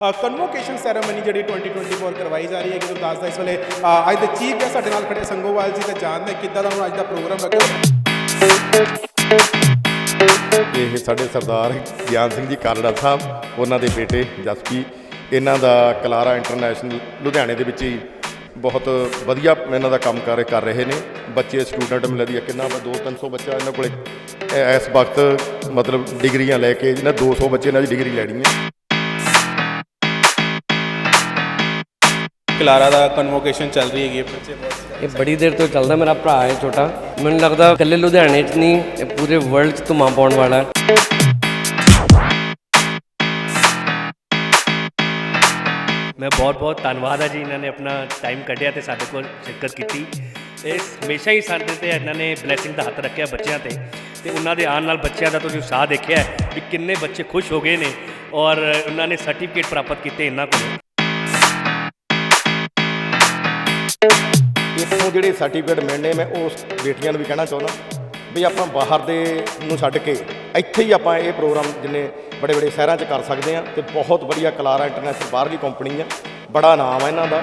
Convocation ceremony ਜਿਹੜੀ 2024 ਕਰਵਾਈ ਜਾ ਰਹੀ ਹੈ ਕਿ ਦੱਸਦਾ ਇਸ ਵੇਲੇ ਅੱਜ ਦੇ ਚੀਫ ਹੈ ਸਾਡੇ ਨਾਲ ਖੜੇ ਸੰਗੋਵਾਲ ਜੀ ਤੇ ਜਾਣਦੇ ਕਿੱਦਾਂ ਦਾ ਹੁਣ ਅੱਜ ਦਾ ਪ੍ਰੋਗਰਾਮ ਲੱਗਾ ਇਹ ਸਾਡੇ ਸਰਦਾਰ ਗਿਆਨ ਸਿੰਘ ਜੀ ਕਾਲੜਾ ਸਾਹਿਬ, ਉਹਨਾਂ ਦੇ ਬੇਟੇ ਜਸਪੀ ਇਹਨਾਂ ਦਾ ਕਲਾਰਾ ਇੰਟਰਨੈਸ਼ਨਲ ਲੁਧਿਆਣੇ ਦੇ ਵਿੱਚ ਹੀ ਬਹੁਤ ਵਧੀਆ ਇਹਨਾਂ ਦਾ ਕੰਮ ਕਰ ਕਰ ਰਹੇ ਨੇ। ਬੱਚੇ ਸਟੂਡੈਂਟ ਮਿਲਦੀ ਹੈ ਕਿੰਨਾ ਵਾ 2-300 ਬੱਚਾ ਇਹਨਾਂ ਕੋਲੇ। ਇਸ ਵਕਤ ਮਤਲਬ ਡਿਗਰੀਆਂ ਲੈ ਕੇ ਜਿਹਨਾਂ 200 ਬੱਚੇ ਇਹਨਾਂ ਦੀ ਡਿਗਰੀ ਲੈਣੀ ਹੈ। ਕਲਾਰਾ ਦਾ ਕਨਵੋਕੇਸ਼ਨ ਚੱਲ ਰਹੀ ਹੈਗੀ ਬੱਚੇ ਬਹੁਤ ਇਹ ਬੜੀ ਦੇਰ ਤੋਂ ਚੱਲਦਾ ਮੇਰਾ ਭਰਾ ਹੈ ਛੋਟਾ। ਮੈਨੂੰ ਲੱਗਦਾ ਇਕੱਲੇ ਲੁਧਿਆਣੇ 'ਚ ਨਹੀਂ ਇਹ ਪੂਰੇ ਵਰਲਡ 'ਚ ਧੁੰਮਾਂ ਪਾਉਣ ਵਾਲਾ ਹੈ। ਮੈਂ ਬਹੁਤ ਬਹੁਤ ਧੰਨਵਾਦ ਹੈ ਜੀ ਇਹਨਾਂ ਨੇ ਆਪਣਾ ਟਾਈਮ ਕੱਢਿਆ ਤੇ ਸਾਡੇ ਕੋਲ ਸ਼ਿਰਕਤ ਕੀਤੀ। ਇਹ ਹਮੇਸ਼ਾ ਹੀ ਸਾਡੇ ਤੇ ਇਹਨਾਂ ਨੇ ਬਲੇਸਿੰਗ ਦਾ ਹੱਥ ਰੱਖਿਆ ਬੱਚਿਆਂ ਤੇ। ਤੇ ਉਹਨਾਂ ਦੇ ਆਉਣ ਨਾਲ ਬੱਚਿਆਂ ਦਾ ਤੁਸੀਂ ਉਤਸ਼ਾਹ ਦੇਖਿਆ ਹੈ ਵੀ ਕਿੰਨੇ ਬੱਚੇ ਖੁਸ਼ ਹੋ ਗਏ ਨੇ ਔਰ ਉਹਨਾਂ ਨੇ ਸਰਟੀਫਿਕੇਟ ਪ੍ਰਾਪਤ ਕੀਤੇ ਇਹਨਾਂ ਕੋਲੋਂ। ਇੱਥੋਂ ਜਿਹੜੇ ਸਰਟੀਫਿਕੇਟ ਮਿਲਣੇ, ਮੈਂ ਉਸ ਬੇਟੀਆਂ ਨੂੰ ਵੀ ਕਹਿਣਾ ਚਾਹੁੰਦਾ ਵੀ ਆਪਾਂ ਬਾਹਰ ਦੇ ਨੂੰ ਛੱਡ ਕੇ ਇੱਥੇ ਹੀ ਆਪਾਂ ਇਹ ਪ੍ਰੋਗਰਾਮ ਜਿੰਨੇ ਬੜੇ ਬੜੇ ਸ਼ਹਿਰਾਂ 'ਚ ਕਰ ਸਕਦੇ ਹਾਂ ਤੇ ਬਹੁਤ ਵਧੀਆ ਕਲਾਰਾ ਇੰਟਰਨੈਸ਼ਨਲ ਬਾਹਰਲੀ ਕੰਪਨੀ ਆ, ਬੜਾ ਨਾਮ ਹੈ ਇਹਨਾਂ ਦਾ।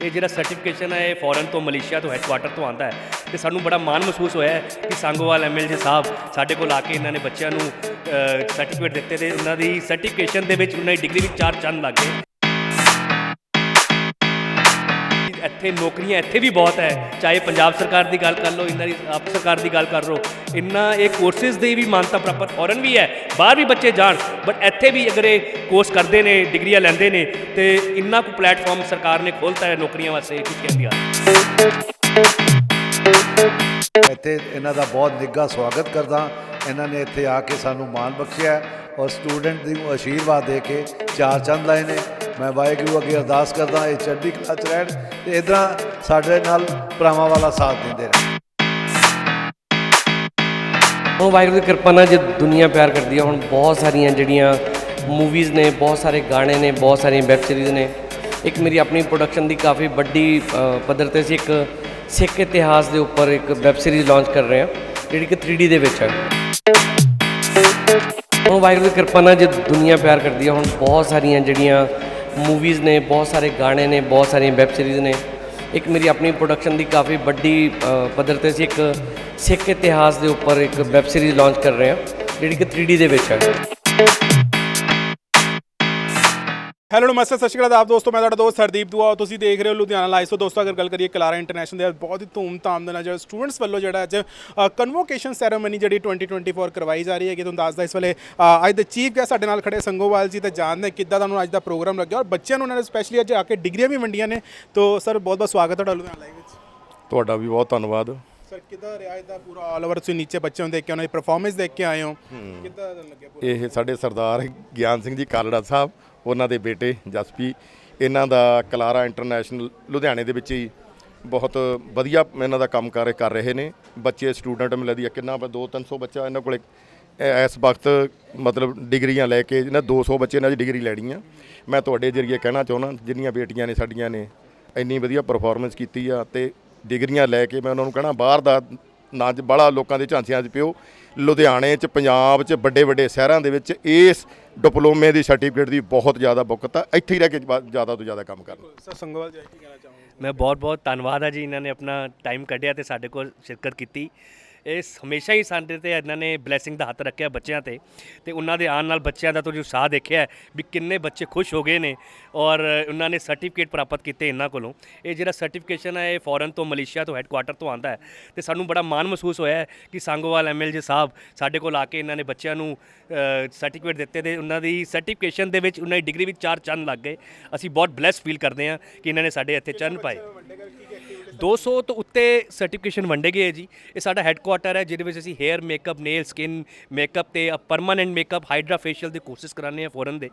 ਇਹ ਜਿਹੜਾ ਸਰਟੀਫਿਕੇਸ਼ਨ ਹੈ ਇਹ ਫੋਰਨ ਤੋਂ ਮਲੇਸ਼ੀਆ ਤੋਂ ਹੈੱਡਕੁਆਟਰ ਤੋਂ ਆਂਦਾ ਹੈ ਤੇ ਸਾਨੂੰ ਬੜਾ ਮਾਣ ਮਹਿਸੂਸ ਹੋਇਆ ਹੈ ਕਿ ਸੰਗੋਵਾਲ ਐਮਐਲਜੀ ਸਾਹਿਬ ਸਾਡੇ ਕੋਲ ਆ ਕੇ ਇਹਨਾਂ ਨੇ ਬੱਚਿਆਂ ਨੂੰ ਸਰਟੀਫਿਕੇਟ ਦਿੱਤੇ ਤੇ ਉਹਨਾਂ ਦੀ ਸਰਟੀਫਿਕੇਸ਼ਨ ਦੇ ਵਿੱਚ ਉਹਨਾਂ ਦੀ ਡਿਗਰੀ ਵਿੱਚ ਚਾਰ ਚੰਨ ਲੱਗ ਗਏ। ਇੱਥੇ ਨੌਕਰੀਆਂ ਇੱਥੇ ਵੀ ਬਹੁਤ ਹੈ। ਚਾਹੇ ਪੰਜਾਬ ਸਰਕਾਰ ਦੀ ਗੱਲ ਕਰ ਲਓ, ਇਹਨਾਂ ਦੀ ਆਪ ਸਰਕਾਰ ਦੀ ਗੱਲ ਕਰ ਲਓ ਇੰਨਾ ਇਹ ਕੋਰਸਿਸ ਦੀ ਵੀ ਮਾਨਤਾ ਪ੍ਰਾਪਤ ਫੋਰਨ ਵੀ ਹੈ, ਬਾਹਰ ਵੀ ਬੱਚੇ ਜਾਣ ਬਟ ਇੱਥੇ ਵੀ ਅਗਰ ਇਹ ਕੋਰਸ ਕਰਦੇ ਨੇ ਡਿਗਰੀਆਂ ਲੈਂਦੇ ਨੇ, ਤੇ ਇੰਨਾ ਕੁ ਪਲੇਟਫਾਰਮ ਸਰਕਾਰ ਨੇ ਖੋਲ੍ਹਤਾ ਹੈ ਨੌਕਰੀਆਂ ਵਾਸਤੇ ਕਿਉਂਕਿ ਦੀਆਂ ਇੱਥੇ ਇਹਨਾਂ ਦਾ ਬਹੁਤ ਨਿੱਘਾ ਸਵਾਗਤ ਕਰਦਾ। ਇਹਨਾਂ ਨੇ ਇੱਥੇ ਆ ਕੇ ਸਾਨੂੰ ਮਾਣ ਬਖਸ਼ਿਆ ਔਰ ਸਟੂਡੈਂਟ ਦੀ ਆਸ਼ੀਰਵਾਦ ਦੇ ਕੇ ਚਾਰ ਚੰਦ ਲਾਏ ਨੇ। ਮੈਂ ਵਾਹਿਗੁਰੂ ਅੱਗੇ ਅਰਦਾਸ ਕਰਦਾ, ਇਹ ਚੜ੍ਹਦੀ ਕਲਾ 'ਚ ਰਹਿਣ ਤੇ ਇਦਾਂ ਸਾਡੇ ਨਾਲ ਭਰਾਵਾਂ ਵਾਲਾ ਸਾਥ ਦਿੰਦੇ ਰਹਿਣ। ਹੁਣ ਵਾਹਿਗੁਰੂ ਦੀ ਕਿਰਪਾ ਨਾਲ ਜੇ ਦੁਨੀਆ ਪਿਆਰ ਕਰਦੀ ਹੈ ਹੁਣ ਬਹੁਤ ਸਾਰੀਆਂ ਜਿਹੜੀਆਂ ਮੂਵੀਜ਼ ਨੇ, ਬਹੁਤ ਸਾਰੇ ਗਾਣੇ ਨੇ, ਬਹੁਤ ਸਾਰੀਆਂ ਵੈਬ ਸੀਰੀਜ਼ ਨੇ। ਇੱਕ ਮੇਰੀ ਆਪਣੀ ਪ੍ਰੋਡਕਸ਼ਨ ਦੀ ਕਾਫੀ ਵੱਡੀ ਪੱਧਰ ਤੇ ਸੀ, ਇੱਕ ਸਿੱਖ ਇਤਿਹਾਸ ਦੇ ਉੱਪਰ ਇੱਕ ਵੈਬ ਸੀਰੀਜ਼ ਲਾਂਚ ਕਰ ਰਹੇ ਹਾਂ, ਜਿਹੜੀ ਕਿ 3D ਦੇ ਵਿੱਚ ਹੈ। ਹੁਣ ਵਾਹਿਗੁਰੂ ਦੀ ਕਿਰਪਾ ਨਾਲ ਜੇ ਦੁਨੀਆ ਪਿਆਰ ਕਰਦੀ ਹੈ, ਹੁਣ ਬਹੁਤ ਸਾਰੀਆਂ ਜਿਹੜੀਆਂ ਮੂਵੀਜ਼ ਨੇ, ਬਹੁਤ ਸਾਰੇ ਗਾਣੇ ਨੇ, ਬਹੁਤ ਸਾਰੀਆਂ ਵੈਬ ਸੀਰੀਜ਼ ਨੇ। ਇੱਕ ਮੇਰੀ ਆਪਣੀ ਪ੍ਰੋਡਕਸ਼ਨ ਦੀ ਕਾਫੀ ਵੱਡੀ ਪੱਧਰ ਤੇ ਅਸੀਂ ਇੱਕ ਸਿੱਖ ਇਤਿਹਾਸ ਦੇ ਉੱਪਰ ਇੱਕ ਵੈਬ ਸੀਰੀਜ਼ ਲਾਂਚ ਕਰ ਰਹੇ ਹਾਂ, ਜਿਹੜੀ ਕਿ 3D ਦੇ ਵਿੱਚ ਹੈ। ਹੈਲੋ ਨਮਸਤੇ ਸਤਿ ਸ਼੍ਰੀ ਅਕਾਲ ਆਪ ਦੋਸਤੋ ਮੈਂ ਤੁਹਾਡਾ ਦੋਸਤ ਹਰਦੀਪ ਦੁਆ। ਤੁਸੀਂ ਦੇਖ ਰਹੇ ਹੋ ਲੁਧਿਆਣਾ ਲਾਈਵ ਤੋਂ ਦੋਸਤੋ ਅਗਰ ਗੱਲ ਕਰੀਏ ਕਲਾਰਾ ਇੰਟਰਨੈਸ਼ਨਲ ਦੇ ਬਹੁਤ ਹੀ ਧੂਮ-ਧਾਮ ਦੇ ਨਾਲ ਜਿਹੜਾ ਸਟੂਡੈਂਟਸ ਵੱਲੋਂ ਜਿਹੜਾ ਅੱਜ ਕਨਵੋਕੇਸ਼ਨ ਸੈਰੇਮਨੀ ਜਿਹੜੀ 2024 ਕਰਵਾਈ ਜਾ ਰਹੀ ਹੈ ਕਿ ਤੁਹਾਨੂੰ ਦੱਸਦਾ ਇਸ ਵੇਲੇ ਅੱਜ ਦੇ ਚੀਫ ਗੈਸਟ ਸਾਡੇ ਨਾਲ ਖੜੇ ਸੰਗੋਵਾਲ ਜੀ ਤੇ ਜਾਣਦੇ ਕਿੱਦਾਂ ਦਾ ਉਹਨਾਂ ਅੱਜ ਦਾ ਪ੍ਰੋਗਰਾਮ ਲੱਗਿਆ? ਔਰ ਬੱਚਿਆਂ ਨੂੰ ਉਹਨਾਂ ਨੇ ਸਪੈਸ਼ਲੀ ਅੱਜ ਆ ਕੇ ਡਿਗਰੀਆਂ ਵੀ ਵੰਡੀਆਂ ਨੇ। ਤੋਂ ਸਰ ਬਹੁਤ ਬਹੁਤ ਸਵਾਗਤ ਹੈ ਤੁਹਾਡਾ ਲੁਧਿਆਣਾ ਲਾਈਵ ਵਿੱਚ। ਤੁਹਾਡਾ ਵੀ ਬਹੁਤ ਧੰਨਵਾਦ। ਸਰ ਕਿੱਦਾਂ ਰਿਹਾ ਅੱਜ ਦਾ ਪੂਰਾ ਆਲ ਓਵਰ ਤੁਸੀਂ ਨੀਚੇ ਬੱਚਿਆਂ ਨੂੰ ਦੇਖ ਕੇ ਉਹਨਾਂ ਦੀ ਪਰਫਾਰਮੈਂਸ ਦੇਖ ਕੇ ਆਏ ਹੋ। ਕਿੱਦਾਂ ਲੱਗਿਆ ਇਹ ਸਾਡੇ ਸਰਦਾਰ ਗਿਆਨ ਸਿੰਘ ਜੀ ਕਾਲੜਾ ਸਾਹਿਬ ਉਹਨਾਂ ਦੇ ਬੇਟੇ ਜਸਪੀ, ਇਹਨਾਂ ਦਾ ਕਲਾਰਾ ਇੰਟਰਨੈਸ਼ਨਲ ਲੁਧਿਆਣੇ ਦੇ ਵਿੱਚ ਹੀ ਬਹੁਤ ਵਧੀਆ ਇਹਨਾਂ ਦਾ ਕੰਮ ਕਰ ਕਰ ਰਹੇ ਨੇ। ਬੱਚੇ, ਸਟੂਡੈਂਟ ਮਿਲਦੀ ਆ, ਕਿੰਨਾ ਵਾ 2-300 ਬੱਚਾ ਇਹਨਾਂ ਕੋਲੇ ਇਸ ਵਕਤ ਮਤਲਬ ਡਿਗਰੀਆਂ ਲੈ ਕੇ ਜਿਹਨਾਂ 200 ਬੱਚੇ ਇਹਨਾਂ ਦੀ ਡਿਗਰੀ ਲੈਣੀ ਆ। ਮੈਂ ਤੁਹਾਡੇ ਜਰੀਏ ਕਹਿਣਾ ਚਾਹੁੰਦਾ, ਜਿੰਨੀਆਂ ਬੇਟੀਆਂ ਨੇ ਸਾਡੀਆਂ ਨੇ, ਇੰਨੀ ਵਧੀਆ ਪਰਫਾਰਮੈਂਸ ਕੀਤੀ ਆ ਤੇ ਡਿਗਰੀਆਂ ਲੈ ਕੇ ਮੈਂ ਉਹਨਾਂ ਨੂੰ ਕਹਿਣਾ, ਬਾਹਰ ਦਾ ਨਾ ਜ ਬੜਾ ਲੋਕਾਂ ਦੇ ਝਾਂਸਿਆਂ 'ਚ ਪਿਓ ਲੁਧਿਆਣੇ 'ਚ ਪੰਜਾਬ 'ਚ ਵੱਡੇ ਵੱਡੇ ਸ਼ਹਿਰਾਂ ਦੇ ਵਿੱਚ ਇਸ ਡਿਪਲੋਮੇ ਦੀ ਸਰਟੀਫਿਕੇਟ ਦੀ ਬਹੁਤ ਜ਼ਿਆਦਾ ਬੁੱਕਤ ਆ। ਇੱਥੇ ਹੀ ਰਹਿ ਕੇ ਜ਼ਿਆਦਾ ਤੋਂ ਜ਼ਿਆਦਾ ਕੰਮ ਕਰਨ ਸਰ ਸੰਗੋਵਾਲ ਜੀ ਕੀ ਕਹਿਣਾ ਚਾਹੋਗੇ? ਮੈਂ ਬਹੁਤ ਬਹੁਤ ਧੰਨਵਾਦ ਹੈ ਜੀ ਇਹਨਾਂ ਨੇ ਆਪਣਾ ਟਾਈਮ ਕੱਢਿਆ ਤੇ ਸਾਡੇ ਕੋਲ ਸ਼ਿਰਕਤ ਕੀਤੀ। ਇਹ ਹਮੇਸ਼ਾ ਹੀ ਸਾਡੇ ਤੇ ਇਹਨਾਂ ਨੇ ਬਲੇਸਿੰਗ ਦਾ ਹੱਥ ਰੱਖਿਆ ਬੱਚਿਆਂ ਤੇ। ਤੇ ਉਹਨਾਂ ਦੇ ਆਉਣ ਨਾਲ ਬੱਚਿਆਂ ਦਾ ਤੁਸੀਂ ਉਤਸ਼ਾਹ ਦੇਖਿਆ ਵੀ ਕਿੰਨੇ ਬੱਚੇ ਖੁਸ਼ ਹੋ ਗਏ ਨੇ ਔਰ ਉਹਨਾਂ ਨੇ ਸਰਟੀਫਿਕੇਟ ਪ੍ਰਾਪਤ ਕੀਤੇ ਇਹਨਾਂ ਕੋਲੋਂ। ਇਹ ਜਿਹੜਾ ਸਰਟੀਫਿਕੇਸ਼ਨ ਹੈ, ਇਹ ਫੋਰਨ ਤੋਂ ਮਲੇਸ਼ੀਆ ਤੋਂ ਹੈੱਡਕੁਆਟਰ ਤੋਂ ਆਂਦਾ ਹੈ। ਤੇ ਸਾਨੂੰ ਬੜਾ ਮਾਣ ਮਹਿਸੂਸ ਹੋਇਆ ਕਿ ਸੰਗੋਵਾਲ ਐਮਐਲਜੀ ਸਾਹਿਬ ਸਾਡੇ ਕੋਲ ਆ ਕੇ ਇਹਨਾਂ ਨੇ ਬੱਚਿਆਂ ਨੂੰ ਸਰਟੀਫਿਕੇਟ ਦਿੱਤੇ ਤੇ ਉਹਨਾਂ ਦੀ ਸਰਟੀਫਿਕੇਸ਼ਨ ਦੇ ਵਿੱਚ, ਉਹਨਾਂ ਦੀ ਡਿਗਰੀ ਵਿੱਚ ਚਾਰ ਚੰਨ ਲੱਗ ਗਏ। ਅਸੀਂ ਬਹੁਤ ਬਲੈਸ ਫੀਲ ਕਰਦੇ ਹਾਂ ਕਿ ਇਹਨਾਂ ਨੇ ਸਾਡੇ ਇੱਥੇ ਚੰਨ ਪਾਏ। 200 ਤੋਂ ਉੱਤੇ ਸਰਟੀਫਿਕੇਸ਼ਨ ਵੰਡੇ ਗਏ ਹੈ ਜੀ। ਇਹ ਸਾਡਾ ਹੈੱਡਕੁਆਟਰ ਹੈ, ਜਿਹਦੇ ਵਿੱਚ ਅਸੀਂ hair makeup nail skin makeup ਤੇ ਪਰਮਾਨੈਂਟ ਮੇਕਅਪ ਹਾਈਡਰਾ ਫੇਸ਼ੀਅਲ ਦੇ ਕੋਰਸਿਸ ਕਰਾਉਂਦੇ ਆ ਫੋਰਨ ਦੇ।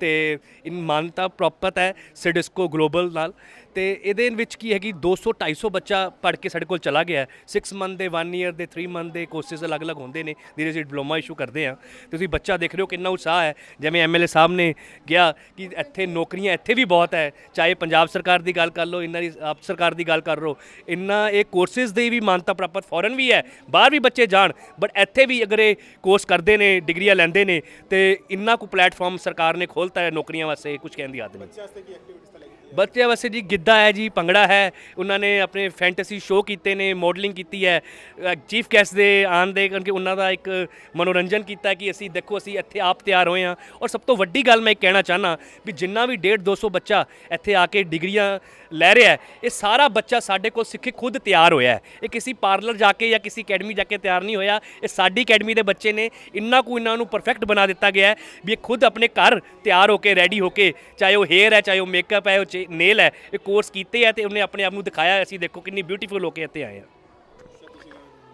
ਤੇ ਇਨ ਮਾਨਤਾ ਪ੍ਰਾਪਤ ਹੈ ਸਿਡਿਸਕੋ ਗਲੋਬਲ ਨਾਲ। ਤੇ ਇਹਦੇ ਵਿੱਚ ਕੀ ਹੈ ਕਿ 200 250 ਬੱਚਾ ਪੜ੍ਹ ਕੇ ਸਾਡੇ ਕੋਲ ਚਲਾ ਗਿਆ। 6 ਮੰਥ ਦੇ 1 ਇਅਰ ਦੇ 3 ਮੰਥ ਦੇ ਕੋਰਸਿਸ ਅਲੱਗ-ਅਲੱਗ ਹੁੰਦੇ ਨੇ, ਜਿਹਦੇ ਅਸੀਂ ਡਿਪਲੋਮਾ ਇਸ਼ੂ ਕਰਦੇ ਆ ਤੁਸੀਂ ਬੱਚਾ ਦੇਖ ਰਹੇ ਹੋ ਕਿੰਨਾ ਉਤਸ਼ਾਹ ਹੈ। ਜਿਵੇਂ ਐਮਐਲਏ ਸਾਹਿਬ ਨੇ ਕਿਹਾ ਕਿ ਇੱਥੇ ਨੌਕਰੀਆਂ ਇੱਥੇ ਵੀ ਬਹੁਤ ਹੈ। ਚਾਹੇ ਪੰਜਾਬ ਸਰਕਾਰ ਦੀ ਗੱਲ ਕਰ ਲਓ, ਇਹਨਾਂ ਦੀ, ਆਪ ਸਰਕਾਰ ਦੀ ਗੱਲ ਕਰ ਲਓ, ਇੰਨਾ ਇਹ ਕੋਰਸਿਸ ਦੀ ਵੀ ਮਾਨਤਾ ਪ੍ਰਾਪਤ ਫੋਰਨ ਵੀ ਹੈ, ਬਾਹਰ ਵੀ ਬੱਚੇ ਜਾਣ ਬਟ ਇੱਥੇ ਵੀ ਅਗਰ ਇਹ ਕੋਰਸ ਕਰਦੇ ਨੇ, ਡਿਗਰੀਆਂ ਲੈਂਦੇ ਨੇ, ਤੇ ਇੰਨਾ ਕੁ ਪਲੇਟਫਾਰਮ ਸਰਕਾਰ ਨੇ ਖੋਲਤਾ ਹੈ ਨੌਕਰੀਆਂ ਵਾਸਤੇ ਕੁਝ ਕਹਿਣ ਦੀ ਆਦ ਨਹੀਂ। ਬੱਚਿਆਂ ਵਾਸਤੇ ਜੀ ਗਿੱਧਾ ਹੈ ਜੀ, ਭੰਗੜਾ ਹੈ। ਉਹਨਾਂ ਨੇ ਆਪਣੇ ਫੈਂਟਸੀ ਸ਼ੋਅ ਕੀਤੇ ਨੇ ਮਾਡਲਿੰਗ ਕੀਤੀ ਹੈ। ਚੀਫ ਗੈਸਟ ਦੇ ਆਉਣ ਦੇ ਕਰਕੇ ਉਹਨਾਂ ਦਾ ਇੱਕ ਮਨੋਰੰਜਨ ਕੀਤਾ ਕਿ ਅਸੀਂ ਦੇਖੋ, ਅਸੀਂ ਇੱਥੇ ਆਪ ਤਿਆਰ ਹੋਏ ਹਾਂ। ਔਰ ਸਭ ਤੋਂ ਵੱਡੀ ਗੱਲ ਮੈਂ ਇਹ ਕਹਿਣਾ ਚਾਹਨਾ ਵੀ ਜਿੰਨਾ ਵੀ 1.5 200 ਬੱਚਾ ਇੱਥੇ ਆ ਕੇ ਡਿਗਰੀਆਂ ਲੈ ਰਿਹਾ ਇਹ ਸਾਰਾ ਬੱਚਾ ਸਾਡੇ ਕੋਲ ਸਿੱਖ ਕੇ ਖੁਦ ਤਿਆਰ ਹੋਇਆ ਇਹ ਕਿਸੇ ਪਾਰਲਰ ਜਾ ਕੇ ਜਾਂ ਕਿਸੇ ਅਕੈਡਮੀ ਜਾ ਕੇ ਤਿਆਰ ਨਹੀਂ ਹੋਇਆ। ਇਹ ਸਾਡੀ ਅਕੈਡਮੀ ਦੇ ਬੱਚੇ ਨੇ, ਇੰਨਾ ਕੁ ਇਹਨਾਂ ਨੂੰ ਪਰਫੈਕਟ ਬਣਾ ਦਿੱਤਾ ਗਿਆ ਵੀ ਇਹ ਖੁਦ ਆਪਣੇ ਘਰ ਤਿਆਰ ਹੋ ਕੇ ਰੈਡੀ ਹੋ ਕੇ, ਚਾਹੇ ਉਹ ਹੇਅਰ ਹੈ, ਚਾਹੇ ਉਹ ਮੇਕਅਪ ਹੈ, ਉਹ ਨੇਲ ਹੈ ਇਹ ਕੋਰਸ ਕੀਤੇ ਹੈ ਤੇ ਉਹਨੇ ਆਪਣੇ ਆਪ ਨੂੰ ਦਿਖਾਇਆ ਅਸੀਂ ਦੇਖੋ ਕਿੰਨੀ ਬਿਊਟੀਫੁਲ ਹੋ ਕੇ ਇੱਥੇ ਆਏ ਹਾਂ।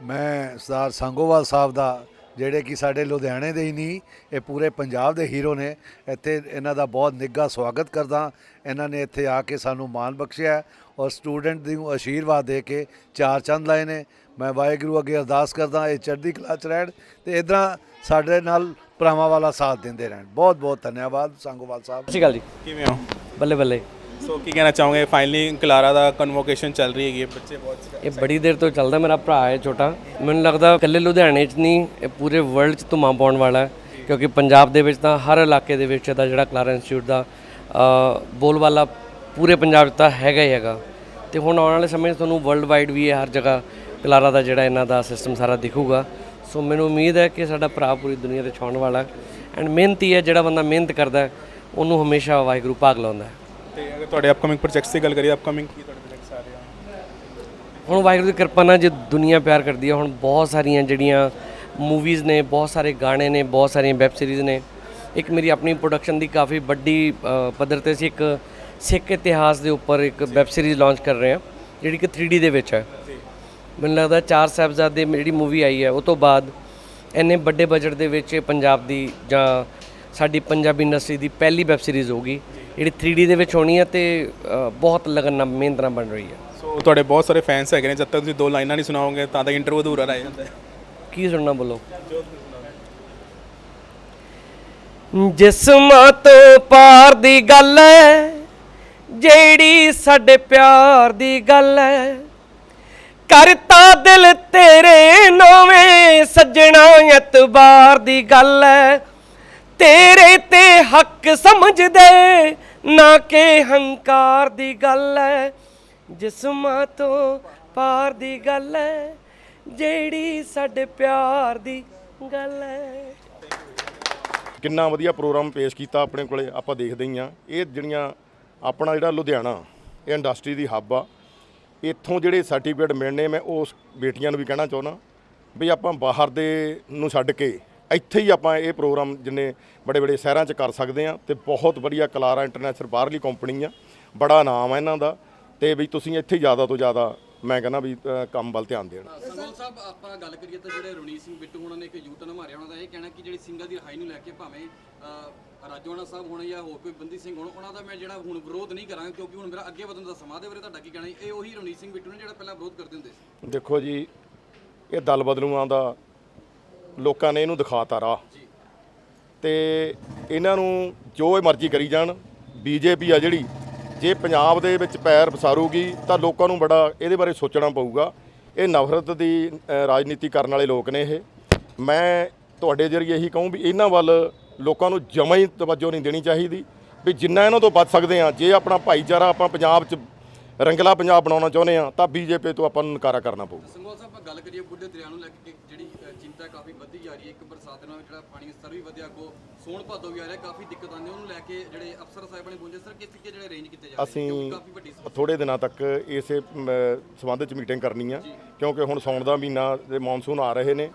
ਮੈਂ ਸਰਦਾਰ ਸੰਗੋਵਾਲ ਸਾਹਿਬ ਦਾ ਜਿਹੜੇ ਕਿ ਸਾਡੇ ਲੁਧਿਆਣੇ ਦੇ ਹੀ ਨਹੀਂ ਇਹ ਪੂਰੇ ਪੰਜਾਬ ਦੇ ਹੀਰੋ ਨੇ ਇੱਥੇ ਇਹਨਾਂ ਦਾ ਬਹੁਤ ਨਿੱਘਾ ਸਵਾਗਤ ਕਰਦਾ। ਇਹਨਾਂ ਨੇ ਇੱਥੇ ਆ ਕੇ ਸਾਨੂੰ ਮਾਣ ਬਖਸ਼ਿਆ ਔਰ ਸਟੂਡੈਂਟ ਦੀ ਨੂੰ ਆਸ਼ੀਰਵਾਦ ਦੇ ਕੇ ਚਾਰ ਚੰਦ ਲਾਏ ਨੇ। ਮੈਂ ਵਾਹਿਗੁਰੂ ਅੱਗੇ ਅਰਦਾਸ ਕਰਦਾ ਇਹ ਚੜ੍ਹਦੀ ਕਲਾ ਚ ਰਹਿਣ ਤੇ ਇਦਾਂ ਸਾਡੇ ਨਾਲ ਭਰਾਵਾਂ ਵਾਲਾ ਸਾਥ ਦਿੰਦੇ ਰਹਿਣ। ਬਹੁਤ ਬਹੁਤ ਧੰਨਵਾਦ ਸੰਗੋਵਾਲ ਸਾਹਿਬ। ਸਤਿ ਸ਼੍ਰੀ ਅਕਾਲ ਜੀ। ਕਿਵੇਂ ਹੋ? ਬੱਲੇ ਬੱਲੇ ਸੋ ਕੀ ਕਹਿਣਾ ਚਾਹੋਗੇ? ਫਾਈਨਲੀ ਕਲਾਰਾ ਦਾ ਕਨਵੋਕੇਸ਼ਨ ਚੱਲ ਰਹੀ ਹੈਗੀ ਬੱਚੇ ਬਹੁਤ ਇਹ ਬੜੀ ਦੇਰ ਤੋਂ ਚੱਲਦਾ ਮੇਰਾ ਭਰਾ ਹੈ ਛੋਟਾ। ਮੈਨੂੰ ਲੱਗਦਾ ਇਕੱਲੇ ਲੁਧਿਆਣੇ 'ਚ ਨਹੀਂ ਇਹ ਪੂਰੇ ਵਰਲਡ 'ਚ ਧੁੰਮਾਂ ਪਾਉਣ ਵਾਲਾ ਹੈ। ਕਿਉਂਕਿ ਪੰਜਾਬ ਦੇ ਵਿੱਚ ਤਾਂ ਹਰ ਇਲਾਕੇ ਦੇ ਵਿੱਚ ਇਹਦਾ ਜਿਹੜਾ ਕਲਾਰਾ ਇੰਸਟੀਚਿਊਟ ਦਾ ਅ, ਬੋਲਬਾਲਾ ਪੂਰੇ ਪੰਜਾਬ 'ਚ ਤਾਂ ਹੈਗਾ ਹੀ ਹੈਗਾ। ਤੇ ਹੁਣ ਆਉਣ ਵਾਲੇ ਸਮੇਂ 'ਚ ਤੁਹਾਨੂੰ ਵਰਲਡ ਵਾਈਡ ਵੀ ਹਰ ਜਗ੍ਹਾ ਕਲਾਰਾ ਦਾ ਜਿਹੜਾ ਇਹਨਾਂ ਦਾ ਸਿਸਟਮ ਸਾਰਾ ਦਿਖੂਗਾ। ਸੋ ਮੈਨੂੰ ਉਮੀਦ ਹੈ ਕਿ ਸਾਡਾ ਭਰਾ ਪੂਰੀ ਦੁਨੀਆ ਤੇ ਛਾਉਣ ਵਾਲਾ ਐਂਡ ਮਿਹਨਤੀ ਹੈ ਜਿਹੜਾ ਬੰਦਾ ਮਿਹਨਤ ਕਰਦਾ ਉਹਨੂੰ ਹਮੇਸ਼ਾ ਵਾਹਿਗੁਰੂ ਭਾਗ ਲਾਉਂਦਾ ਹੈ। ਤੇ ਅਗਰ ਤੁਹਾਡੇ ਅਪਕਮਿੰਗ ਪ੍ਰੋਜੈਕਟਸ ਦੀ ਗੱਲ ਕਰੀਏ ਅਪਕਮਿੰਗ ਕੀ ਤੁਹਾਡੇ ਪ੍ਰੋਜੈਕਟਸ ਆ ਰਹੇ ਆ? ਹੁਣ ਵਾਹਿਗੁਰੂ ਦੀ ਕਿਰਪਾ ਨਾਲ ਜੇ ਦੁਨੀਆ ਪਿਆਰ ਕਰਦੀ ਹੈ ਹੁਣ ਬਹੁਤ ਸਾਰੀਆਂ ਜਿਹੜੀਆਂ ਮੂਵੀਜ਼ ਨੇ ਬਹੁਤ ਸਾਰੇ ਗਾਣੇ ਨੇ ਬਹੁਤ ਸਾਰੀਆਂ ਵੈਬ ਸੀਰੀਜ਼ ਨੇ। ਇੱਕ ਮੇਰੀ ਆਪਣੀ ਪ੍ਰੋਡਕਸ਼ਨ ਦੀ ਕਾਫੀ ਵੱਡੀ ਪੱਧਰ ਤੇ ਸੀ ਇੱਕ ਸਿੱਖ ਇਤਿਹਾਸ ਦੇ ਉੱਪਰ ਇੱਕ ਵੈਬ ਸੀਰੀਜ਼ ਲਾਂਚ ਕਰ ਰਹੇ ਹਾਂ ਜਿਹੜੀ ਕਿ 3D ਦੇ ਵਿੱਚ ਹੈ। ਮੈਨੂੰ ਲੱਗਦਾ ਚਾਰ ਸਾਹਿਬਜ਼ਾਦੇ ਜਿਹੜੀ ਮੂਵੀ ਆਈ ਹੈ ਉਹ ਤੋਂ ਬਾਅਦ ਇੰਨੇ ਵੱਡੇ ਬਜਟ ਦੇ ਵਿੱਚ ਪੰਜਾਬ ਦੀ ਜਾਂ ਸਾਡੀ ਪੰਜਾਬੀ ਇੰਡਸਟਰੀ ਦੀ ਪਹਿਲੀ ਵੈਬ ਸੀਰੀਜ਼ ਹੋਊਗੀ। ਜਿਹੜੀ 3D ਦੇ ਵਿੱਚ ਹੋਣੀ ਹੈ ਤੇ ਅ, ਬਹੁਤ ਲਗਨ ਨਾਲ ਮਿਹਨਤ ਨਾਲ ਬਣ ਰਹੀ ਹੈ ਸੋ ਤੁਹਾਡੇ ਬਹੁਤ ਸਾਰੇ ਫੈਨਸ ਹੈਗੇ ਨੇ ਜਦ ਤੱਕ ਤੁਸੀਂ ਦੋ ਲਾਈਨਾਂ ਨਹੀਂ ਸੁਣਾਓਗੇ ਤਾਂ ਤਾਂ ਇੰਟਰਵਿਊ ਅਧੂਰਾ ਰਹਿ ਜਾਂਦਾ ਹੈ। ਕੀ ਸੁਣਨਾ ਬੋਲੋ? ਜਿਸਮਾਂ ਤੋਂ ਪਾਰ ਦੀ ਗੱਲ ਹੈ ਜਿਹੜੀ ਸਾਡੇ ਪਿਆਰ ਦੀ ਗੱਲ ਹੈ ਕਰਤਾ ਦਿਲ ਤੇਰੇ ਨਵੇਂ ਸੱਜਣਾ ਇਤਬਾਰ ਦੀ ਗੱਲ ਹੈ ਤੇਰੇ ਤੇ ਹੱਕ ਸਮਝਦੇ ਨਾ ਕਿ ਹੰਕਾਰ ਦੀ ਗੱਲ ਹੈ ਜਿਸਮਾਂ ਤੋਂ ਪਾਰ ਦੀ ਗੱਲ ਹੈ ਜਿਹੜੀ ਸਾਡੇ ਪਿਆਰ ਦੀ ਗੱਲ ਹੈ ਕਿੰਨਾ ਵਧੀਆ ਪ੍ਰੋਗਰਾਮ ਪੇਸ਼ ਕੀਤਾ ਆਪਣੇ ਕੋਲੇ, ਆਪਾਂ ਦੇਖਦੇ ਹੀ ਆ ਇਹ ਜਿਹੜੀਆਂ ਆਪਣਾ ਜਿਹੜਾ ਲੁਧਿਆਣਾ, ਇਹ ਇੰਡਸਟਰੀ ਦੀ ਹੱਬ ਆ। ਇੱਥੋਂ ਜਿਹੜੇ ਸਰਟੀਫਿਕੇਟ ਮਿਲਣੇ, ਮੈਂ ਉਸ ਬੇਟੀਆਂ ਨੂੰ ਵੀ ਕਹਿਣਾ ਚਾਹੁੰਦਾ, ਵੀ ਆਪਾਂ ਬਾਹਰ ਦੇ ਨੂੰ ਛੱਡ ਕੇ ਇੱਥੇ ਹੀ ਆਪਾਂ ਇਹ ਪ੍ਰੋਗਰਾਮ ਜਿੰਨੇ ਬੜੇ ਬੜੇ ਸ਼ਹਿਰਾਂ 'ਚ ਕਰ ਸਕਦੇ ਆ ਤੇ ਬਹੁਤ ਵਧੀਆ ਕਲਾਰਾ ਇੰਟਰਨੈਸ਼ਨਲ ਬਾਹਰਲੀ ਕੰਪਨੀ ਆ ਬੜਾ ਨਾਮ ਆ ਇਹਨਾਂ ਦਾ ਤੇ ਵੀ ਤੁਸੀਂ ਇੱਥੇ ਜ਼ਿਆਦਾ ਤੋਂ ਜ਼ਿਆਦਾ ਮੈਂ ਕਹਿੰਦਾ ਵੀ ਕੰਮ ਵੱਲ ਧਿਆਨ ਦੇਣ ਸੰਗੋਲ ਸਾਹਿਬ ਆਪਾਂ ਗੱਲ ਕਰੀਏ ਤਾਂ ਜਿਹੜੇ ਰਣੀਤ ਸਿੰਘ ਬਿੱਟੂ ਉਹਨਾਂ ਨੇ ਇੱਕ ਯੂਟਰਨ ਮਾਰਿਆ ਉਹਨਾਂ ਦਾ ਇਹ ਕਹਿਣਾ ਕਿ ਜਿਹੜੀ ਸਿੰਘਾਂ ਦੀ ਰਿਹਾਈ ਨੂੰ ਲੈ ਕੇ ਭਾਵੇਂ ਅਹ, ਰਾਜੋਆਣਾ ਸਾਹਿਬ ਹੋਣ ਜਾਂ ਹੋਰ ਕੋਈ ਬੰਦੀ ਸਿੰਘ ਹੋਣ ਉਹਨਾਂ ਦਾ ਮੈਂ ਜਿਹੜਾ ਹੁਣ ਵਿਰੋਧ ਨਹੀਂ ਕਰਾਂਗਾ ਕਿਉਂਕਿ ਹੁਣ ਮੇਰਾ ਅੱਗੇ ਵਧਣ ਦਾ ਸਮਾਂ ਦੇ ਬਾਰੇ ਤੁਹਾਡਾ ਕੀ ਕਹਿਣਾ? ਇਹ ਉਹੀ ਰਣੀਤ ਸਿੰਘ ਬਿੱਟੂ ਨੇ ਜਿਹੜਾ ਪਹਿਲਾਂ ਵਿਰੋਧ ਕਰਦੇ ਹੁੰਦੇ ਸੀ ਦੇਖੋ ਜੀ ਇਹ ਦਲ ਬਦਲੂਆਂ ਦਾ ਲੋਕਾਂ ਨੇ ਇਹਨੂੰ ਦਿਖਾਤਾ ਰਾਹ। ਤੇ ਇਹਨਾਂ ਨੂੰ ਜੋ ਇਹ ਮਰਜ਼ੀ ਕਰੀ ਜਾਣ, ਬੀਜੇਪੀ ਆ ਜਿਹੜੀ, ਜੇ ਪੰਜਾਬ ਦੇ ਵਿੱਚ ਪੈਰ ਪਸਾਰੂਗੀ ਤਾਂ ਲੋਕਾਂ ਨੂੰ ਬੜਾ ਇਹਦੇ ਬਾਰੇ ਸੋਚਣਾ ਪਊਗਾ। ਇਹ ਨਫ਼ਰਤ ਦੀ ਰਾਜਨੀਤੀ ਕਰਨ ਵਾਲੇ ਲੋਕ ਨੇ ਇਹ। ਮੈਂ ਤੁਹਾਡੇ ਜਰੀਏ ਇਹੀ ਕਹੂੰ ਵੀ ਇਹਨਾਂ ਵੱਲ ਲੋਕਾਂ ਨੂੰ ਜਮਾਂ ਹੀ ਤਵੱਜੋ ਨਹੀਂ ਦੇਣੀ ਚਾਹੀਦੀ ਵੀ ਜਿੰਨਾ ਇਹਨਾਂ ਤੋਂ ਬਚ ਸਕਦੇ ਆ ਜੇ ਆਪਣਾ ਭਾਈਚਾਰਾ ਆਪਾਂ ਪੰਜਾਬ 'ਚ ਰੰਗਲਾ ਪੰਜਾਬ ਬਣਾਉਣਾ ਚਾਹੁੰਦੇ ਆ ਤਾਂ ਬੀਜੇਪੀ ਤੋਂ ਆਪਾਂ ਨੂੰ ਨਕਾਰਾ ਕਰਨਾ ਪਊ। ਗੱਲ ਕਰੀਏ ਬੁੱਢੇ ਦਰਿਆ ਨੂੰ ਲੈ ਕੇ ਜਿਹੜੀ ਚਿੰਤਾ ਕਾਫੀ ਵੱਧਦੀ ਜਾ ਰਹੀ ਹੈ। ਇੱਕ ਬਰਸਾਤ ਨਾਲ ਜਿਹੜਾ ਪਾਣੀ ਦਾ ਸਤਰ ਵੀ ਵਧਿਆ ਕੋ ਸੋਣ ਭਾਦੋ ਵੀ ਆ ਰਿਹਾ ਕਾਫੀ ਦਿੱਕਤ ਆਉਂਦੀ ਉਹਨੂੰ ਲੈ ਕੇ ਜਿਹੜੇ ਅਫਸਰ ਸਾਹਿਬਾਨ ਨੇ ਪਹੁੰਚੇ ਸਰ ਕਿਸ ਤਰੀਕੇ ਜਿਹੜੇ ਅਰੇਂਜ ਕੀਤੇ ਜਾ ਰਹੇ ਨੇ? ਕਾਫੀ ਵੱਡੀ ਥੋੜੇ ਦਿਨਾਂ ਤੱਕ ਇਸੇ ਸੰਬੰਧ ਚ ਮੀਟਿੰਗ ਕਰਨੀ ਆ ਕਿਉਂਕਿ ਹੁਣ ਸੌਣ ਦਾ ਮਹੀਨਾ ਤੇ ਮੌਨਸੂਨ ਆ ਰਹੇ ਨੇ।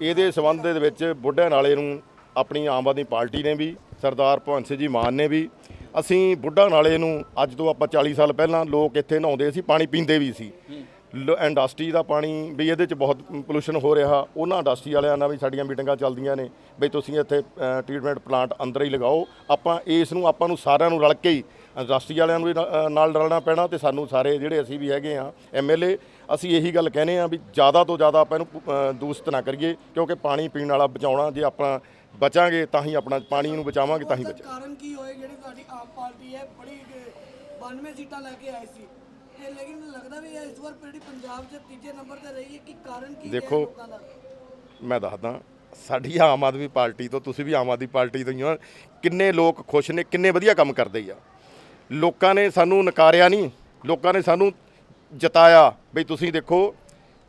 ਇਹਦੇ ਸੰਬੰਧ ਦੇ ਵਿੱਚ ਬੁੱਢਿਆਂ ਨਾਲੇ ਨੂੰ ਆਪਣੀ ਆਮ ਆਦਮੀ ਪਾਰਟੀ ਨੇ ਵੀ ਸਰਦਾਰ ਭਗਵੰਤ ਸਿੰਘ ਜੀ ਮਾਨ ਨੇ ਵੀ ਅਸੀਂ ਬੁੱਢਾ ਨਾਲੇ ਨੂੰ ਅੱਜ ਤੋਂ ਆਪਾਂ 40 ਸਾਲ ਪਹਿਲਾਂ ਲੋਕ ਇੱਥੇ ਨਹਾਉਂਦੇ ਸੀ ਪਾਣੀ ਪੀਂਦੇ ਵੀ ਸੀ। ਇੰਡਸਟਰੀ ਦਾ ਪਾਣੀ ਵੀ ਇਹਦੇ ਚ ਬਹੁਤ ਪੋਲੂਸ਼ਨ ਹੋ ਰਿਹਾ। ਉਹਨਾਂ ਇੰਡਸਟਰੀ ਵਾਲਿਆਂ ਨਾਲ ਵੀ ਸਾਡੀਆਂ ਮੀਟਿੰਗਾਂ ਚੱਲਦੀਆਂ ਨੇ ਵੀ ਤੁਸੀਂ ਇੱਥੇ ਟ੍ਰੀਟਮੈਂਟ ਪਲਾਂਟ ਅੰਦਰ ਹੀ ਲਗਾਓ। ਆਪਾਂ ਇਸ ਨੂੰ ਆਪਾਂ ਨੂੰ ਸਾਰਿਆਂ ਨੂੰ ਰਲ ਕੇ ਹੀ ਇੰਡਸਟਰੀ ਵਾਲਿਆਂ ਨੂੰ ਵੀ ਨਾਲ- ਰਲਣਾ ਪੈਣਾ ਤੇ ਸਾਨੂੰ ਸਾਰੇ ਜਿਹੜੇ ਅਸੀਂ ਵੀ ਹੈਗੇ ਆ ਐਮਐਲਏ ਅਸੀਂ ਇਹੀ ਗੱਲ ਕਹਿੰਦੇ ਆ ਵੀ ਜ਼ਿਆਦਾ ਤੋਂ ਜ਼ਿਆਦਾ ਆਪਾਂ ਇਹਨੂੰ ਅ, ਦੂਸ਼ਿਤ ਨਾ ਕਰੀਏ ਕਿਉਂਕਿ ਪਾਣੀ ਪੀਣ ਵਾਲਾ ਬਚਾਉਣਾ ਜੇ ਆਪਾਂ ਬਚਾਂਗੇ ਤਾਂ ਹੀ ਆਪਣਾ ਪਾਣੀ ਨੂੰ ਬਚਾਵਾਂਗੇ ਤਾਂ ਹੀ ਉਹਦਾ ਬਚਾਂਗੇ ਕਾਰਨ ਕੀ ਹੋਏ ਜਿਹੜੀ ਤੁਹਾਡੀ ਆਮ ਪਾਰਟੀ ਹੈ ਬੜੀ 92 ਸੀਟਾਂ ਲੈ ਕੇ ਆਈ ਸੀ। ਤੇ ਲੇਕਿਨ ਲੱਗਦਾ ਵੀ ਇਹ ਇਸ ਵਾਰ ਜਿਹੜੀ ਪੰਜਾਬ 'ਚ ਤੀਜੇ ਨੰਬਰ ਤੇ ਰਹੀ ਹੈ ਕਿ ਕਾਰਨ ਕੀ ਹੈ ਦੇਖੋ, ਲੋਕਾਂ ਦਾ? ਮੈਂ ਦੱਸਦਾ ਸਾਡੀ ਆਮ ਆਦਮੀ ਪਾਰਟੀ ਤੋਂ ਤੁਸੀਂ ਵੀ ਆਮ ਆਦਮੀ ਪਾਰਟੀ ਤੋਂ ਹੀ ਹੋ ਕਿੰਨੇ ਲੋਕ ਖੁਸ਼ ਨੇ ਕਿੰਨੇ ਵਧੀਆ ਕੰਮ ਕਰਦੇ ਆ। ਲੋਕਾਂ ਨੇ ਸਾਨੂੰ ਨਕਾਰਿਆ ਨਹੀਂ ਲੋਕਾਂ ਨੇ ਸਾਨੂੰ ਜਿਤਾਇਆ ਬਈ ਤੁਸੀਂ ਦੇਖੋ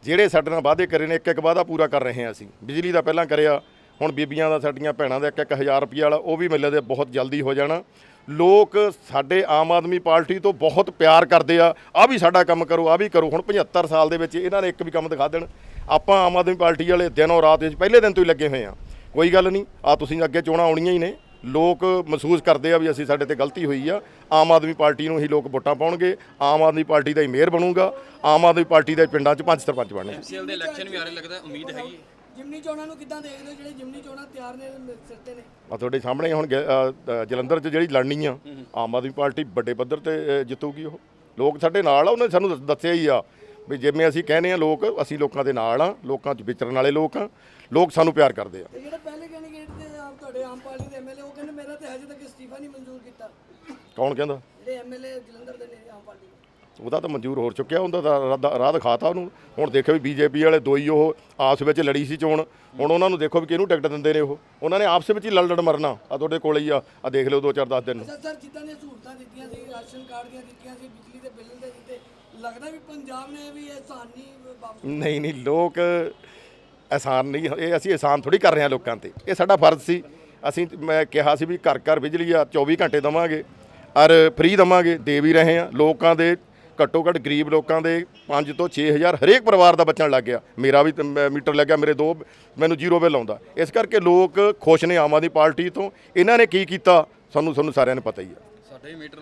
ਜਿਹੜੇ ਸਾਡੇ ਨਾਲ ਵਾਅਦੇ ਕਰੇ ਨੇ ਇੱਕ ਇੱਕ ਵਾਅਦਾ ਪੂਰਾ ਕਰ ਰਹੇ ਹਾਂ ਅਸੀਂ। ਬਿਜਲੀ ਦਾ ਪਹਿਲਾਂ ਕਰਿਆ ਹੁਣ ਬੀਬੀਆਂ ਦਾ ਸਾਡੀਆਂ ਭੈਣਾਂ ਦਾ ਇੱਕ ਇੱਕ ਹਜ਼ਾਰ ਰੁਪਏ ਵਾਲਾ ਉਹ ਵੀ ਮਿਲੇ ਦੇ ਬਹੁਤ ਜਲਦੀ ਹੋ ਜਾਣਾ। ਲੋਕ ਸਾਡੇ ਆਮ ਆਦਮੀ ਪਾਰਟੀ ਤੋਂ ਬਹੁਤ ਪਿਆਰ ਕਰਦੇ ਆ। ਆ ਵੀ ਸਾਡਾ ਕੰਮ ਕਰੋ ਆ ਵੀ ਕਰੋ। ਹੁਣ 75 ਸਾਲ ਦੇ ਵਿੱਚ ਇਹਨਾਂ ਨੇ ਇੱਕ ਵੀ ਕੰਮ ਦਿਖਾ ਦੇਣ। ਆਪਾਂ ਆਮ ਆਦਮੀ ਪਾਰਟੀ ਵਾਲੇ ਦਿਨੋਂ ਰਾਤ ਵਿੱਚ ਪਹਿਲੇ ਦਿਨ ਤੋਂ ਹੀ ਲੱਗੇ ਹੋਏ ਆ। ਕੋਈ ਗੱਲ ਨਹੀਂ ਆ ਤੁਸੀਂ ਅੱਗੇ ਚੋਣਾਂ ਆਉਣੀਆਂ ਹੀ ਨੇ। ਲੋਕ ਮਹਿਸੂਸ ਕਰਦੇ ਆ ਵੀ ਅਸੀਂ ਸਾਡੇ ਤੇ ਗਲਤੀ ਹੋਈ ਆ। ਆਮ ਆਦਮੀ ਪਾਰਟੀ ਨੂੰ ਹੀ ਲੋਕ ਵੋਟਾਂ ਪਾਉਣਗੇ। ਆਮ ਆਦਮੀ ਪਾਰਟੀ ਦਾ ਹੀ ਮੇਅਰ ਬਣੂਗਾ। ਆਮ ਆਦਮੀ ਪਾਰਟੀ ਦੇ ਪਿੰਡਾਂ 'ਚ ਪੰਜ ਸਰਪੰਚ ਬਣਨੇ ਐਮਸੀਐਲ ਦੇ ਇਲੈਕਸ਼ਨ ਵੀ ਆ ਰਹੇ ਲੱਗਦਾ, ਉਮੀਦ ਹੈਗੀ ਜਿਮਨੀ ਚੋਣਾਂ ਨੂੰ ਕਿੱਦਾਂ ਦੇਖਦੇ ਹੋ? ਜਿਹੜੇ ਜਿਮਨੀ ਚੋਣਾਂ ਤਿਆਰ ਨੇ ਸਿਰ ਤੇ ਨੇ? ਆ ਤੁਹਾਡੇ ਸਾਹਮਣੇ ਹੁਣ ਗ- ਅ, ਅ, ਜਲੰਧਰ 'ਚ ਜਿਹੜੀ ਲੜਨੀ ਆ ਆਮ ਆਦਮੀ ਪਾਰਟੀ ਵੱਡੇ ਪੱਧਰ ਤੇ ਅ, ਜਿੱਤੂਗੀ ਉਹ। ਲੋਕ ਸਾਡੇ ਨਾਲ ਆ ਉਹਨੇ ਸਾਨੂੰ ਦੱਸ- ਦੱਸਿਆ ਹੀ ਆ ਵੀ ਜਿਵੇਂ ਅਸੀਂ ਕਹਿੰਦੇ ਆ ਲੋਕ ਅਸੀਂ ਲੋਕਾਂ ਦੇ ਨਾਲ ਆ ਲੋਕਾਂ 'ਚ ਵਿਚਰਨ ਵਾਲੇ ਲੋਕ ਆ ਲੋਕ ਸਾਨੂੰ ਪਿਆਰ ਕਰਦੇ ਆ। ਤੇ ਜਿਹੜੇ ਪਹਿਲੇ ਕੈਂਡੀਡੇਟ ਤੇ ਤੁਹਾਡੇ ਆਮ ਪਾਰਟੀ ਦੇ ਐਮਐਲਏ ਉਹ ਕਹਿੰਦੇ ਮੇਰਾ ਤੇ ਹਜੇ ਤੱਕ ਇਸਤੀਫਾ ਨਹੀਂ ਮਨਜ਼ੂਰ ਕੀਤਾ। ਕੌਣ ਕਹਿੰਦਾ? ਜਿਹੜੇ ਐਮਐਲਏ ਜਲੰਧਰ ਦੇ ਨੇ ਆਮ ਪਾਰਟੀ ਦੇ। ਉਹਦਾ ਤਾਂ ਮਨਜ਼ੂਰ ਹੋ ਚੁੱਕਿਆ ਉਹਦਾ ਤਾਂ ਰਾਹ- ਦਿਖਾਤਾ ਉਹਨੂੰ। ਹੁਣ ਦੇਖੋ ਵੀ ਬੀਜੇਪੀ ਵਾਲੇ ਦੋ ਹੀ ਉਹ ਆਪਸ ਵਿੱਚ ਲੜੀ ਸੀ ਚੋਣ। ਹੁਣ ਉਹਨਾਂ ਨੂੰ ਦੇਖੋ ਵੀ ਕਿਹਨੂੰ ਟਿਕਟ ਦਿੰਦੇ ਨੇ ਉਹ। ਉਹਨਾਂ ਨੇ ਆਪਸ ਵਿੱਚ ਹੀ ਲੜ ਲੜ ਮਰਨਾ। ਆ ਤੁਹਾਡੇ ਕੋਲੇ ਹੀ ਆ ਆ ਦੇਖ ਲਿਓ ਦੋ ਚਾਰ ਦਸ ਦਿਨ ਨੂੰ। ਅੱਛਾ ਸਰ ਜਿੱਦਾਂ ਦੀਆਂ ਸਹੂਲਤਾਂ ਦਿੱਤੀਆਂ ਸੀ ਰਾਸ਼ਨ ਕਾਰਡ ਦੀਆਂ ਦਿੱਤੀਆਂ ਸੀ ਬਿਜਲੀ ਦੇ ਬਿੱਲ ਦੇ ਦਿੱਤੇ ਲੱਗਦਾ ਵੀ ਪੰਜਾਬ ਨੇ ਵੀ ਇਹ ਆਸਾਨੀ ਵਾਪਸ ਨਹੀਂ ਨਹੀਂ ਲੋਕ ਆਸਾਨ ਨਹੀਂ ਇਹ ਅਸੀਂ ਆਸਾਨ ਥੋੜੀ ਕਰ ਰਹੇ ਹਾਂ ਲੋਕਾਂ ਤੇ। ਇਹ ਸਾਡਾ ਫਰਜ਼ ਸੀ। ਅਸੀਂ ਮੈਂ ਕਿਹਾ ਸੀ ਵੀ ਘਰ ਘਰ ਬਿਜਲੀ ਆ 24 ਘੰਟੇ ਦਵਾਂਗੇ। ਔਰ ਫ੍ਰੀ ਦਵਾਂਗੇ ਦੇ ਵੀ ਰਹੇ ਹਾਂ। ਲੋਕਾਂ ਦੇ ਘੱਟੋ ਘੱਟ ਗਰੀਬ ਲੋਕਾਂ ਦੇ 5 ਤੋਂ 6000 ਹਰੇਕ ਪਰਿਵਾਰ ਦਾ ਬਚਣ ਲੱਗ ਗਿਆ। ਮੇਰਾ ਵੀ ਤਾਂ ਮ- ਮੀਟਰ ਲੱਗਿਆ, ਮੇਰੇ ਦੋ, ਮੈਨੂੰ ਜ਼ੀਰੋ ਬਿੱਲ ਆਉਂਦਾ। ਇਸ ਕਰਕੇ ਲੋਕ ਖੁਸ਼ ਨੇ ਆਮ ਆਦਮੀ ਪਾਰਟੀ ਤੋਂ। ਇਹਨਾਂ ਨੇ ਕੀ ਕੀਤਾ? ਸਾਨੂੰ ਸਾਨੂੰ ਸਾਰਿਆਂ ਨੂੰ ਪਤਾ ਹੀ ਆ ਸਾਡੇ ਮੀਟਰ